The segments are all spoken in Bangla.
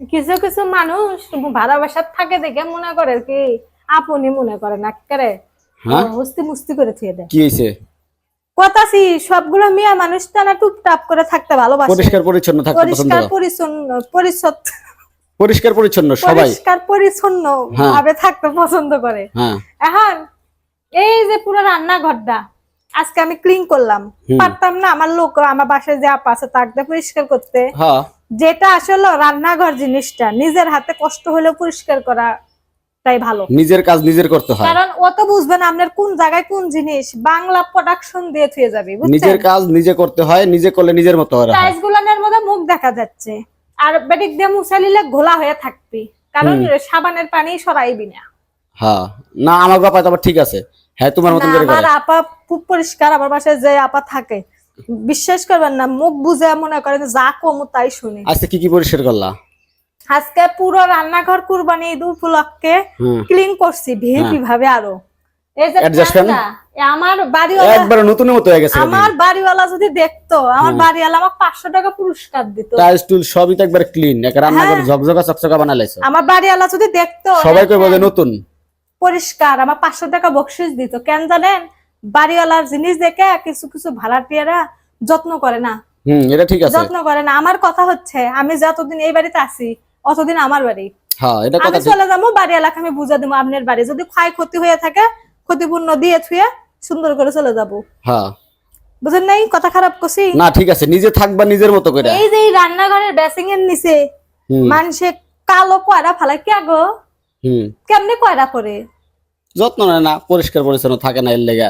কিছু কিছু মানুষ ভালোবাসার থাকে দেখে মনে করে কি আপনি মনে করে না করে? হ্যাঁ? মুস্তি করে থুয়ে দেয়। কি হয়েছে কথাছি সবগুলো মিয়া মানুষ তো না টুপটাপ করে থাকতে ভালোবাসে। পরিষ্কার পরিচ্ছন্ন থাকতে পছন্দ পরিষ্কার পরিচ্ছন্ন পরিচ্ছন্ন পরিষ্কার পরিচ্ছন্ন সবাই। পরিষ্কার পরিচ্ছন্ন হ্যাঁ। ভাবে থাকতে পছন্দ করে। হ্যাঁ। এখন এই যে পুরো রান্নাঘরটা আজকে আমি ক্লিন করলাম। পারতাম না আমার লোক আমার বাসায় যে আপা আছে তাকে পরিষ্কার করতে। হ্যাঁ। যেটা আসলে রান্নাঘর জিনিসটা নিজের হাতে কষ্ট হলেও পরিষ্কার করাটাই ভালো। নিজের কাজ নিজের করতে হয়। কারণ অত বুঝবেন আপনার কোন জায়গায় কোন জিনিস বাংলা প্রোডাকশন দিয়ে থুয়ে যাবে নিজের কাজ নিজে করতে হয় নিজে করলে নিজের মতো হয়। টাইলস গুলানের মধ্যে মুখ দেখা যাচ্ছে। আর বেডিক দিয়ে মুছালিলে ঘোলা হয়ে থাকবি। কারণ সাবানের পানি সরাইবি না। হ্যাঁ। না আমার বাবা তো ঠিক আছে। হ্যাঁ তোমার মতন করে আমার আপা খুব পরিষ্কার আমার বাসায় যে আপা থাকে বিশ্বাস করবেন না মুখ বুঝে মনে করেন যা কম তাই শুনি। আজকে কি কি পরিষ্কার করলা? আজকে পুরো রান্নাঘর কুরবানি ঈদ উপলক্ষে ক্লিন করছি ভিপি ভাবে আরও। এই যে Adjust fan? ঠান্ডা, এ আমার বাড়িওয়ালা একবার নতুনের মতো হয়ে গেছে আমার বাড়িওয়ালা যদি দেখতো আমার বাড়িওয়ালা আমাকে টাকা পুরস্কার দিত। টাইলস টুল সবই তো একবার ক্লিন এক রান্নাঘর হ্যাঁ। ঝকঝকা চকচকা বানালাইছো আমার বাড়িওয়ালা যদি দেখতো সবাই কই বলে নতুন। পরিষ্কার আমার পাঁচশো টাকা বকশিস দিত। কেন জানেন? বাড়িওয়ালার জিনিস দেখে কিছু কিছু ভাড়াটিয়ারা যত্ন করে না। হুম এটা ঠিক আছে। যত্ন করে না। আমার কথা হচ্ছে আমি যতদিন এই বাড়িতে আছি অতদিন আমার বাড়ি। হ্যাঁ এটা আমি কথা চলে যাব বাড়ি এলাকা আমি বুঝা দেবো আপনার বাড়ি। যদি ক্ষয় ক্ষতি হয়ে থাকে ক্ষতিপূর্ণ দিয়ে থুয়ে সুন্দর করে চলে যাব। হ্যাঁ। বুঝেন নাই? কথা খারাপ করছি? না ঠিক আছে নিজে থাকবা নিজের মতো করে। এই যে রান্নাঘরের বেসিং এর নিচে মানুষে কালো কয়রা ফালাই কে গো হুম। কেমনে কয়রা করে যত্ন নেয় না পরিষ্কার পরিচ্ছন্ন থাকে না এর লেগা।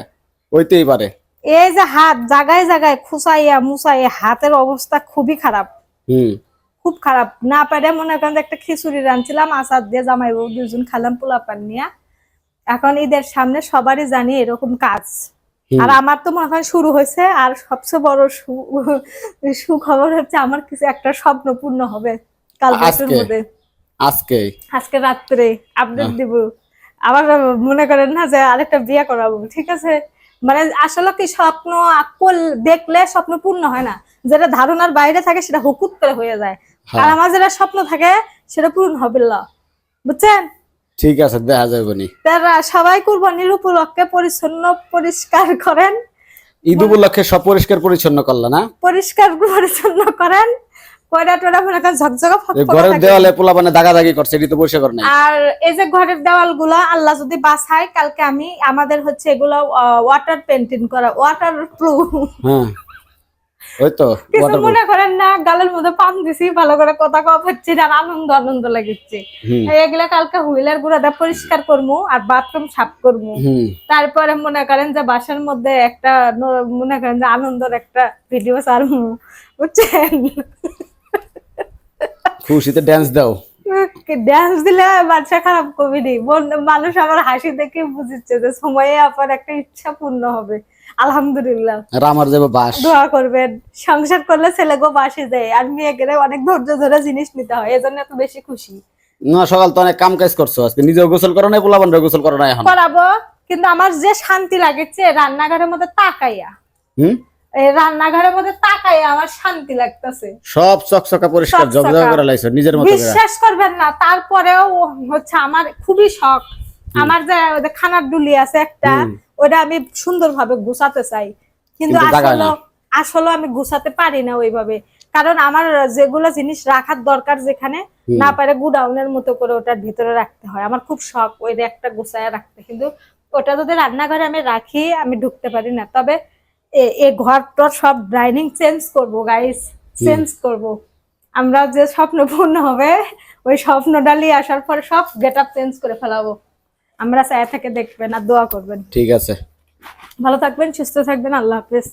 ওইতেই পারে। এই যে হাত জায়গায় জায়গায় খুসাইয়া মুসাইয়া হাতের অবস্থা খুবই খারাপ। হুম। খুব খারাপ। না পারে মনে করেন একটা খিচুড়ি রাঁধছিলাম আচার দিয়ে জামাই বউ দুজন খালাম পোলা পান নিয়ে। এখন ঈদের সামনে সবারই জানি এরকম কাজ। আর আমার তো মনে হয় শুরু হয়েছে আর সবচেয়ে বড় সু- সুখবর হচ্ছে আমার কিছু একটা স্বপ্ন পূর্ণ হবে কাল? মধ্যে। আজকে? আজকে রাত্রে আপডেট হ্যাঁ। দিব। আবার মনে করেন না যে আরেকটা বিয়ে করাবো ঠিক আছে? মানে আসলে কি স্বপ্ন আকল দেখলে স্বপ্ন পূর্ণ হয় না? যেটা ধারণার বাইরে থাকে সেটা হুকুত করে হয়ে যায়। হ্যাঁ। আর আমার যেটা স্বপ্ন থাকে সেটা পূরণ হবে না বুঝছেন? ঠিক আছে দেখা যাবে নি তারা সবাই কুরবানির উপলক্ষে পরিচ্ছন্ন পরিষ্কার করেন। ঈদ উপলক্ষে সব পরিষ্কার পরিচ্ছন্ন করলা না? পরিষ্কার পরিচ্ছন্ন করেন। কয়টা টোটা করেন ঝকঝকা ঘরের দেওয়ালে পোলা মানে দাগা করছে এটি তো পরিষ্কার নাই। আর এই যে ঘরের আল্লাহ যদি কালকে আমি আমাদের হচ্ছে এগুলো ওয়াটার পেন্টিং করা ওয়াটার প্রুফ হ্যাঁ ওই তো কিছু মনে করেন না গালের মধ্যে পাম দিছি ভালো করে কথা কওয়া হচ্ছে আর আনন্দ আনন্দ লাগিচ্ছে। এগুলা কালকে হুইলার গুঁড়াটা পরিষ্কার করব আর বাথরুম সাফ করব তারপরে মনে করেন যে বাসার মধ্যে একটা মনে করেন যে আনন্দের একটা ভিডিও ছাড়বো বুঝছেন? খুশিতে ড্যান্স দাও। ড্যান্স দিলে বাচ্চা খারাপ নি বন- মানুষ আমার হাসি দেখে বুঝছে যে সময়ে আপনার একটা ইচ্ছা পূর্ণ হবে। আলহামদুলিল্লাহ। আর আমার যাবে বাস। দোয়া করবেন। সংসার করলে ছেলে গো বাসে যায় আর মেয়েকে অনেক ধৈর্য ধরে জিনিস নিতে হয় এজন্য এত বেশি খুশি। না সকাল তো অনেক কাম কাজ করছ। আজকে নিজেও গোসল করো বান্ধব গোসল করো না এখন? করাবো কিন্তু আমার যে শান্তি লাগেছে রান্নাঘরের মধ্যে তাকাইয়া। হুম? রান্নাঘরের মধ্যে তাকাইয়া আমার শান্তি লাগতেছে। সব চকচকা পরিষ্কার চকচকা। করে লাইছো নিজের মতো বিশ্বাস করবেন না তারপরেও হচ্ছে আমার খুবই শখ। আমার যে খানার ডুলি আছে একটা ওটা আমি সুন্দরভাবে গুছাতে চাই। কিন্তু কিন্তু আসলে আসলে আমি গুছাতে পারি না ওইভাবে। কারণ আমার যেগুলো জিনিস রাখার দরকার যেখানে না পারে গুডাউনের মতো করে ওটার ভিতরে রাখতে হয়। আমার খুব শখ ওই একটা গুছায় রাখতে। কিন্তু ওটা যদি রান্নাঘরে আমি রাখি আমি ঢুকতে পারি না। তবে এ- ঘর ঘরটা সব ডাইনিং চেঞ্জ করব গাইস চেঞ্জ করব। আমরা যে স্বপ্ন পূর্ণ হবে ওই স্বপ্ন ডালি আসার পর সব গেট আপ চেঞ্জ করে ফেলাবো। আমরা চায় থেকে দেখবেন আর দোয়া করবেন। ঠিক আছে। ভালো থাকবেন সুস্থ থাকবেন আল্লাহ হাফেজ।